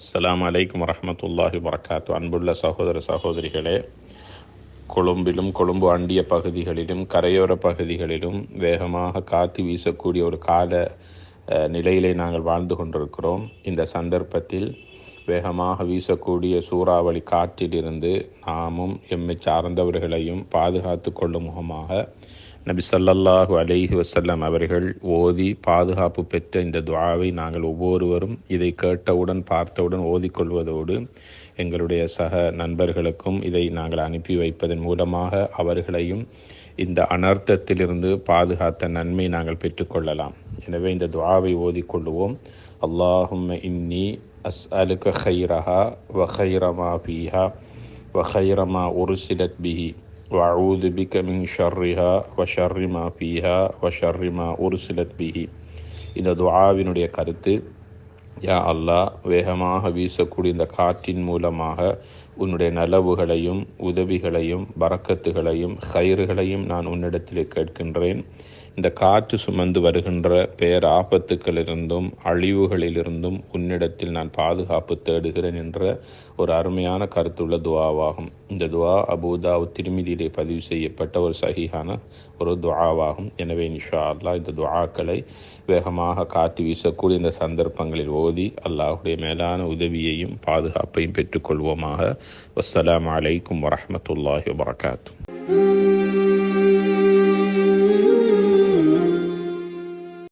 அஸ்லாம் அலைக்கும் வரமத்துல்லாஹி வரகாத்து அன்புள்ள சகோதர சகோதரிகளே கொழும்பிலும் கொழும்பு அண்டிய பகுதிகளிலும் கரையோர பகுதிகளிலும் வேகமாக காத்து வீசக்கூடிய ஒரு கால நிலையிலே நாங்கள் வாழ்ந்து கொண்டிருக்கிறோம். இந்த சந்தர்ப்பத்தில் வேகமாக வீசக்கூடிய சூறாவளி காற்றிலிருந்து நாமும் எம்மை சார்ந்தவர்களையும் பாதுகாத்து கொள்ளும் முகமாக நபி சல்லல்லாஹு அலைஹி வசல்லாம் அவர்கள் ஓதி பாதுகாப்பு பெற்ற இந்த துவாவை நாங்கள் ஒவ்வொருவரும் இதை கேட்டவுடன் பார்த்தவுடன் ஓதிக்கொள்வதோடு எங்களுடைய சக நண்பர்களுக்கும் இதை நாங்கள் அனுப்பி வைப்பதன் மூலமாக அவர்களையும் இந்த அனர்த்தத்திலிருந்து பாதுகாத்த நன்மை நாங்கள் பெற்றுக்கொள்ளலாம் எனவே இந்த துவாவை ஓதிக்கொள்வோம் அல்லாஹும் இன்னி அஸ் அலுக ஹைரஹா வஹைரமா பீஹா வஹைரமா உருசிலத் பிஹி. وأعوذ بك من شرها وشر ما فيها وشر ما أرسلت به இந்த துஆவினுடைய கருத்து யா அல்லாஹ் வேகமாக வீசக்கூடிய இந்த காற்றின் மூலமாக உன்னுடைய நலவுகளையும் உதவிகளையும் பரக்கத்துகளையும் கயிறுகளையும் நான் உன்னிடத்திலே கேட்கின்றேன் இந்த காற்று சுமந்து வருகின்ற பேர் ஆபத்துக்களிலிருந்தும் அழிவுகளிலிருந்தும் உன்னிடத்தில் நான் பாதுகாப்பு தேடுகிறேன் என்ற ஒரு அருமையான கருத்துள்ள துவாவாகும். இந்த துவா அபூதாவு திருமிதியிலே பதிவு செய்யப்பட்ட ஒரு சகிஹான ஒரு துவாவாகும். எனவே நிஷா அல்லாஹ் இந்த துவாக்களை வேகமாக காற்று வீசக்கூடிய இந்த சந்தர்ப்பங்களில் ஓதி அல்லாஹுடைய மேலான உதவியையும் பாதுகாப்பையும் பெற்றுக்கொள்வோமாக. வசலாம் அலைக்கும் வரமத்துல்லாஹி வபரகாத்து